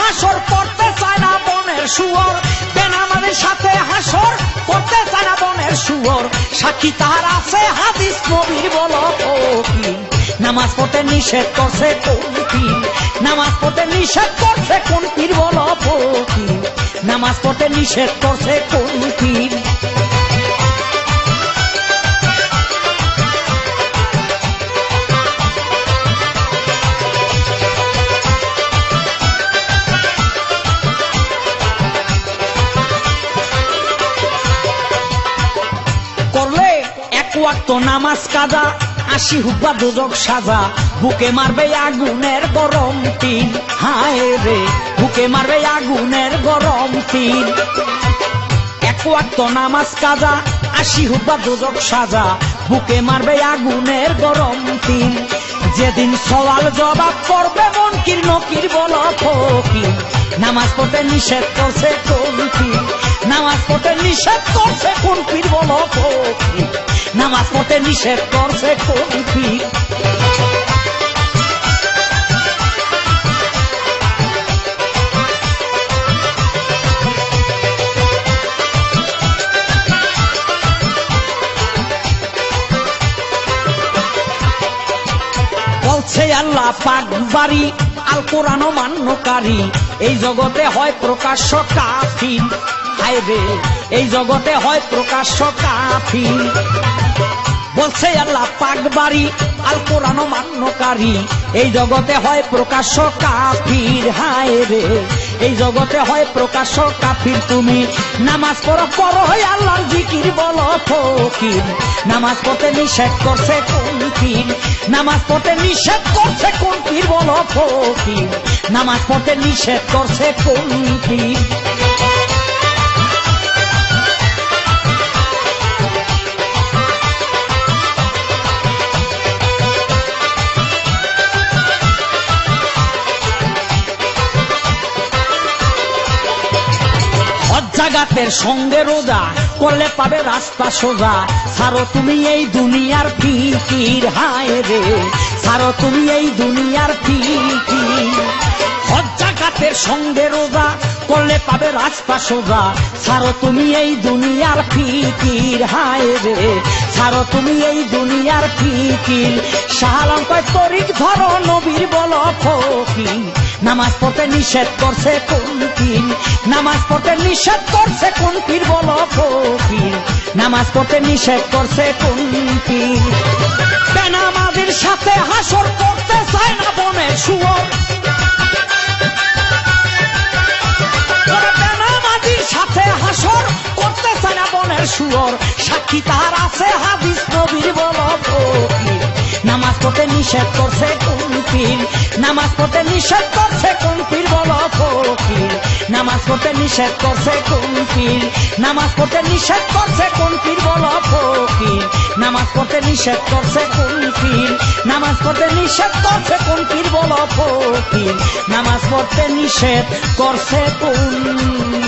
হাসর করতে চায় না বনের শুয়োর। বেনামাজির সাথে হাসর করতে চায় না বনের শুয়োর। সাক্ষী তার আছে হাদিস নবীর বল নামাজ পড়তে নিষেধ করছে কোন পীর? নামাজ পড়তে নিষেধ করছে কোন পীর বল নামাজ পড়তে নিষেধ করছে কোন পীর? ওয়াক্ত নামাজ কাজা আশি হুব্বা দুজক সাজা। বুকে মারবে আগুনের গরম তিন হায় রে, বুকে মারবে আগুনের গরম তিন এক ওয়াক্ত নামাজ কাজা আশি হুব্বা দুজক সাজা। বুকে মারবে আগুনের গরম তিন যেদিন সওয়াল জবাব করবে, মন কির নকির বল ফকির। নামাজ পড়তে নিষেধ করছে কোন পীর নামাজ পড়তে নিষেধ করছে কোন পীর বল ফকির? নামাজ পড়তে নিষেধ করছে কোন পীর বলছে আল্লাহ পাক বাড়ি, আল কোরআন মান্যকারী। এই জগতে হয় প্রকাশ্য কাফির। হায় রে, এই জগতে হয় প্রকাশ্য কাফির। বলছে, আল্লাহ পাক বাড়ি আল কোরআন মান্যকারী। এই জগতে হয় প্রকাশ্য কাফির, হায় রে। এই জগতে হয় প্রকাশ্য কাফির, তুমি নামাজ পড়ো করো হয় আল্লাহর জিকির বলো, ফকির। নামাজ পড়তে নিষেধ করছে কোন পীর? নামাজ পড়তে নিষেধ করছে কোন পীর বলো, ফকির। নামাজ পড়তে নিষেধ করছে কোন পীর? হজ্জাগাতের সঙ্গে রোজা করলে পাবে রাস্তা সোজা। সারো তুমি এই দুনিয়ার ফিকির, হায় রে। সারো তুমি এই দুনিয়ার ফিকির। হজ্জাগাতের সঙ্গে রোজা করলে পাবে রাস্তা সোজা। সারো তুমি এই দুনিয়ার ফিকির, হায় রে। সারো তুমি এই দুনিয়ার ফিকির। শাহালাম কয় তরিক ধরো নবীর বল ফকির। নামাজ পড়তে নিষেধ করছে কোন পীর? নামাজ পড়তে নিষেধ করছে কোন পীর বল ফকির? নামাজ পড়তে নিষেধ করছে কোন পীর? বেনামাজির সাথে হাসর করতে চায় না বনের শুয়োর। সাথে হাসর করতে চায় না বনের শুয়োর। সাক্ষী তার আছে হাদিস নবীর বল ফকির। নামাজ পড়তে নিষেধ করছে কোন পীর? নামাজ পড়তে নিষেধ করছে কোন পীর বল ফকির নামাজ পড়তে নিষেধ করছে কোন পীর? নামাজ পড়তে নিষেধ করছে কোন পীর বল ফকির নামাজ পড়তে নিষেধ করছে কোন পীর? নামাজ পড়তে নিষেধ করছে কোন পীর বল ফকির নামাজ পড়তে নিষেধ করছে কোন